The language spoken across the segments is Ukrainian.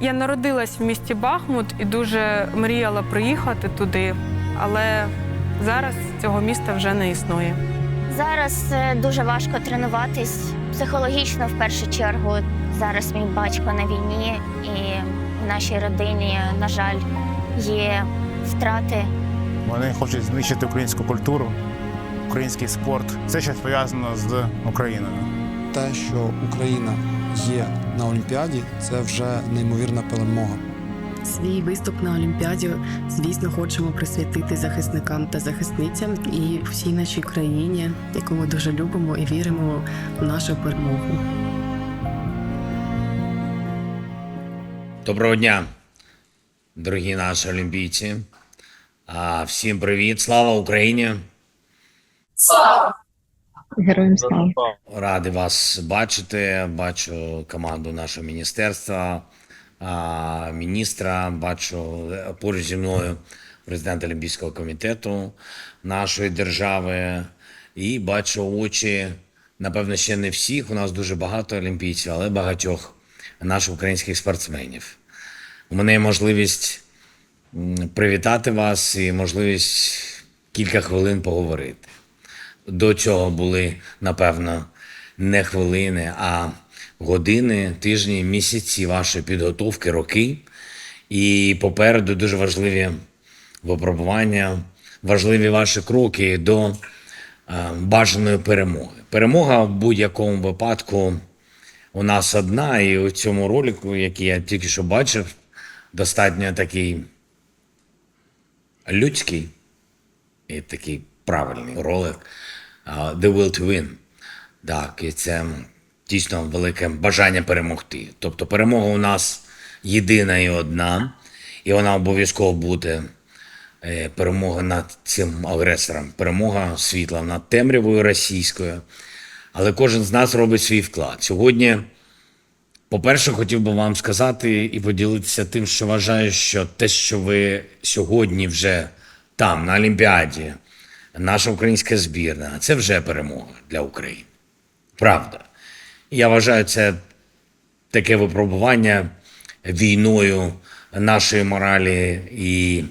Я народилась в місті Бахмут і дуже мріяла приїхати туди, але зараз цього міста вже не існує. Зараз е, дуже важко тренуватись психологічно в першу чергу. Зараз мій батько на війні, і в нашій родині, на жаль, є втрати. Вони хочуть знищити українську культуру, український спорт. Все, що пов'язано з Україною. те, що Україна є на Олімпіаді, це вже неймовірна перемога. Свій виступ на Олімпіаді, звісно, хочемо присвятити захисникам та захисницям і всій нашій країні, яку ми дуже любимо і віримо в нашу перемогу. Доброго дня, дорогі наші олімпійці. Всім привіт, слава Україні! Героям слава. Радий вас бачити. Бачу команду нашого міністерства, міністра. Бачу поруч зі мною президента Олімпійського комітету нашої держави. І бачу очі, напевно, ще не всіх. У нас дуже багато олімпійців, але багатьох наших українських спортсменів. У мене є можливість привітати вас і можливість кілька хвилин поговорити. До цього були, напевно, не хвилини, а години, тижні, місяці вашої підготовки, роки. І попереду дуже важливі випробування, важливі ваші кроки до е, бажаної перемоги. Перемога в будь-якому випадку у нас одна, і у цьому ролику, який я тільки що бачив, достатньо такий людський і такий правильний ролик The Will to Win. Так, і це дійсно велике бажання перемогти. Тобто перемога у нас єдина і одна, і вона обов'язково буде е, перемога над цим агресором, перемога світла над темрявою російською. Але кожен з нас робить свій вклад. Сьогодні, по-перше, хотів би вам сказати і поділитися тим, що вважаю, що те, що ви сьогодні вже там, на Олімпіаді, наша українська збірна, це вже перемога для України. Правда. Я вважаю, це таке випробування війною нашої моралі і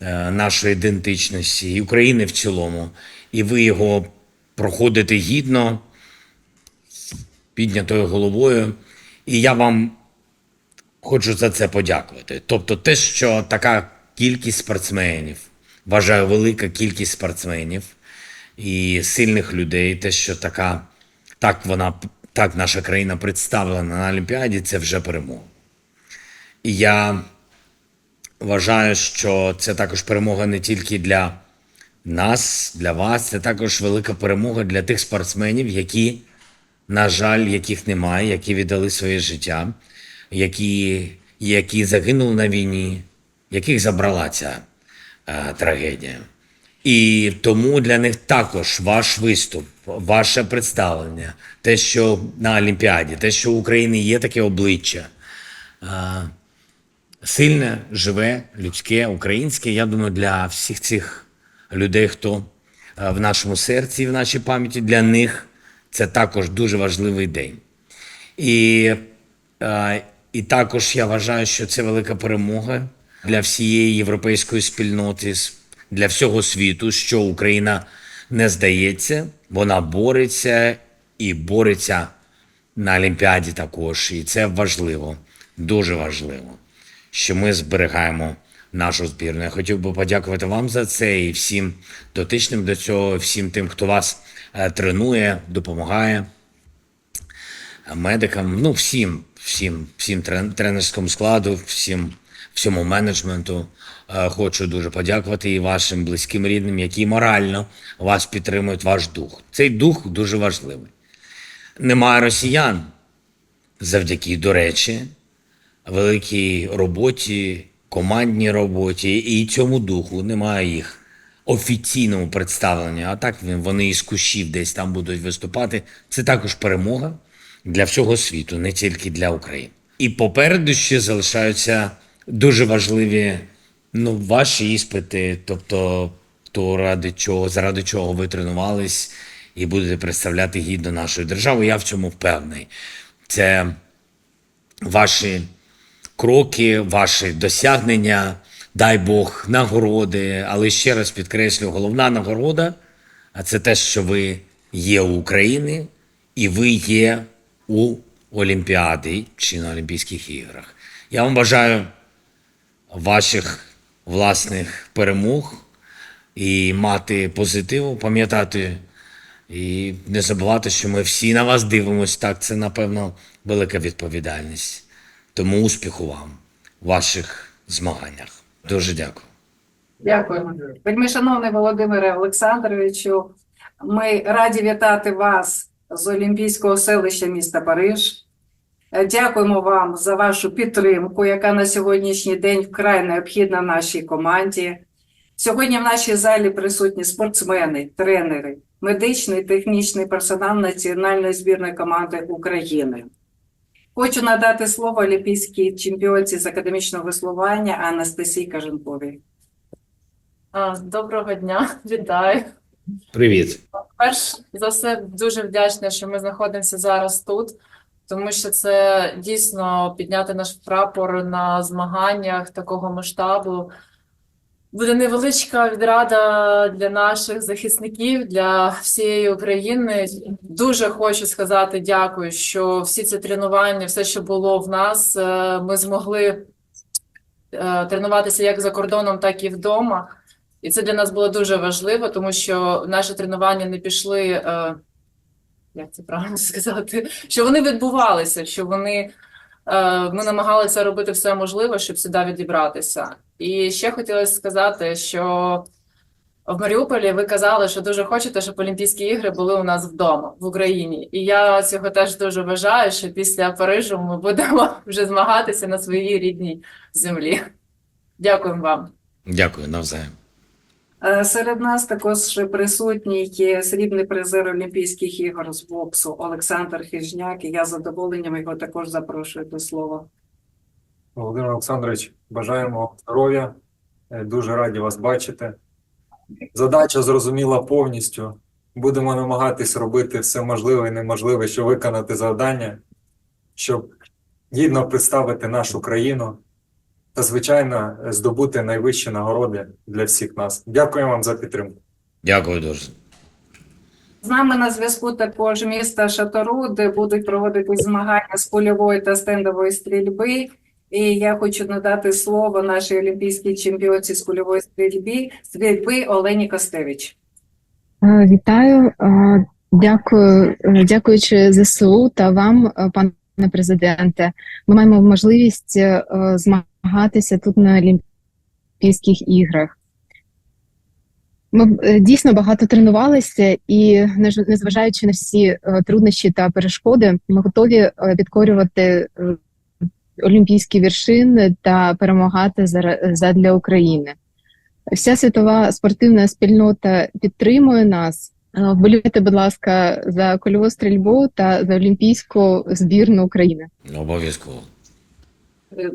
е, нашої ідентичності, і України в цілому. І ви його проходите гідно, піднятою головою. І я вам хочу за це подякувати. Тобто, те, що така кількість спортсменів, вважаю, велика кількість спортсменів і сильних людей, те, що така, так вона, так наша країна представлена на Олімпіаді, це вже перемога. І я вважаю, що це також перемога не тільки для нас, для вас, це також велика перемога для тих спортсменів, які, на жаль, яких немає, які віддали своє життя, які, які загинули на війні, яких забрала ця трагедія. І тому для них також ваш виступ, ваше представлення, те, що на Олімпіаді, те, що в Україні є таке обличчя, е, сильне, живе, людське, українське. Я думаю, для всіх цих людей, хто е, в нашому серці, і в нашій пам'яті, для них це також дуже важливий день. І, е, і також я вважаю, що це велика перемога для всієї європейської спільноти, для всього світу, що Україна не здається, вона бореться і бореться на Олімпіаді також. І це важливо, дуже важливо, що ми зберігаємо нашу збірну. Я хотів би подякувати вам за це і всім дотичним до цього, всім тим, хто вас е, тренує, допомагає медикам, ну всім, всім, всім тренерському складу, всім, всьому менеджменту. Е, Хочу дуже подякувати і вашим близьким рідним, які морально вас підтримують, ваш дух. Цей дух дуже важливий. Немає росіян завдяки, до речі, великій роботі, командній роботі і цьому духу немає їх офіційному представленню. А так вони із кущів десь там будуть виступати. Це також перемога для всього світу, не тільки для України. І попереду ще залишаються дуже важливі ну, ваші іспити, тобто то ради чого, заради чого ви тренувались і будете представляти гідно нашу державу. Я в цьому впевнений. Це ваші кроки, ваші досягнення, дай Бог, нагороди. Але ще раз підкреслю, головна нагорода а це те, що ви є у України і ви є у Олімпіаді чи на Олімпійських іграх. Я вам бажаю ваших власних перемог і мати позитиву, пам'ятати і не забувати, що ми всі на вас дивимося. Так, це, напевно, велика відповідальність. Тому успіху вам у ваших змаганнях. Дуже дякую. Дякую. Вельми шановний Володимире Олександровичу, ми раді вітати вас з Олімпійського селища міста Париж. Е, Дякуємо вам за вашу підтримку, яка на сьогоднішній день вкрай необхідна нашій команді. Сьогодні в нашій залі присутні спортсмени, тренери, медичний технічний персонал національної збірної команди України. Хочу надати слово олімпійській чемпіонці з академічного веслування Анастасії Каженковій. Доброго дня, вітаю. Привіт. Перш за все, дуже вдячна, що ми знаходимося зараз тут, тому що це дійсно підняти наш прапор на змаганнях такого масштабу. Буде невеличка відрада для наших захисників, для всієї України. Дуже хочу сказати дякую, що всі ці тренування, все, що було в нас, е, ми змогли е, тренуватися як за кордоном, так і вдома. І це для нас було дуже важливо, тому що наші тренування не пішли, е, як це правильно сказати, що вони відбувалися, що вони е, ми намагалися робити все можливе, щоб сюди відібратися. І ще хотілося сказати, що в Маріуполі ви казали, що дуже хочете, щоб Олімпійські ігри були у нас вдома в Україні. І я цього теж дуже бажаю, що після Парижу ми будемо вже змагатися на своїй рідній землі. Дякуємо вам. Дякую навзаєм. Е, Серед нас також присутній срібний призер Олімпійських ігор з боксу Олександр Хижняк. І я з задоволенням його також запрошую до слова. Володимир Олександрович, бажаємо здоров'я. Е, Дуже раді вас бачити. Задача зрозуміла повністю. Будемо намагатись робити все можливе і неможливе, щоб виконати завдання, щоб гідно представити нашу країну та, звичайно, здобути найвищі нагороди для всіх нас. Дякую вам за підтримку. Дякую дуже. З нами на зв'язку також міста Шатору, де будуть проводити змагання з польової та стендової стрільби. І я хочу надати слово нашій олімпійській чемпіонці з кульової стрільби, стрільби Олені Костевич. Е, Вітаю, Е, дякую, е, дякуючи ЗСУ та вам, пане президенте. Ми маємо можливість е, змагатися тут на Олімпійських іграх. Ми е, дійсно багато тренувалися, і незважаючи на всі е, труднощі та перешкоди, ми готові підкорювати е, олімпійські вершини та перемагати задля України. Вся світова спортивна спільнота підтримує нас. Вболівайте, будь ласка, за кульову стрільбу та за олімпійську збірну України. Обов'язково.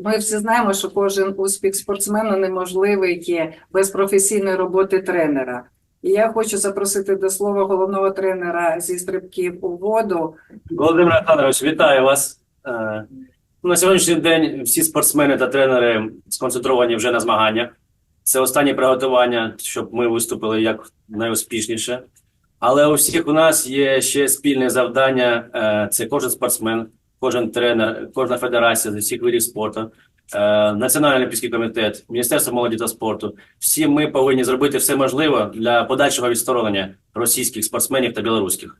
Ми всі знаємо, що кожен успіх спортсмена неможливий є без професійної роботи тренера. І я хочу запросити до слова головного тренера зі стрибків у воду Володимир Олександрович, вітаю вас. Е, На сьогоднішній день всі спортсмени та тренери сконцентровані вже на змаганнях. Це останнє приготування, щоб ми виступили як найуспішніше. Але у всіх у нас є ще спільне завдання: Е, це кожен спортсмен, кожен тренер, кожна федерація з усіх видів спорту, е, Національний олімпійський комітет, Міністерство молоді та спорту. Всі ми повинні зробити все можливе для подальшого відсторонення російських спортсменів та білоруських.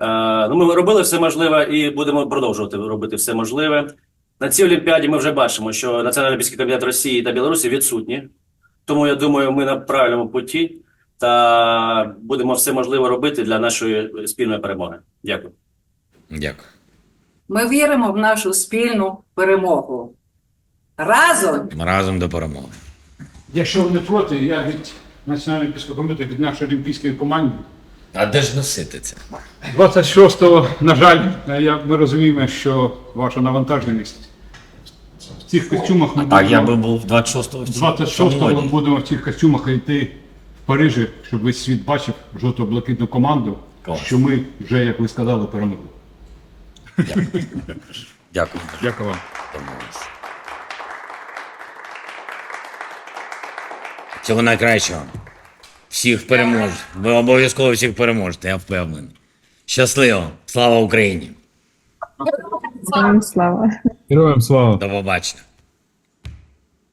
Е, Ну, ми робили все можливе і будемо продовжувати робити все можливе. На цій олімпіаді ми вже бачимо, що Національний олімпійський комітет Росії та Білорусі відсутні. Тому я думаю, ми на правильному путі та будемо все можливе робити для нашої спільної перемоги. Дякую. Дякую. Ми віримо в нашу спільну перемогу. Разом Разом до перемоги. Якщо ви не проти, я від олімпійського комітету, від нашої олімпійської команди. А де ж носити це? 26-го, на жаль, я, ми розуміємо, що ваша навантаженість в цих костюмах ми Так, я би був 26-го. 26-го ми будемо в цих костюмах йти в Парижі, щоб весь світ бачив жовто-блакитну команду, Клас. що ми вже, як ви сказали, перемогли. Дякую. Дякую. Вам. Цього найкращого. Всіх перемож. Ви обов'язково всіх переможете, я впевнений. Щасливо! Слава Україні! Героям слава! Героям слава! До побачення!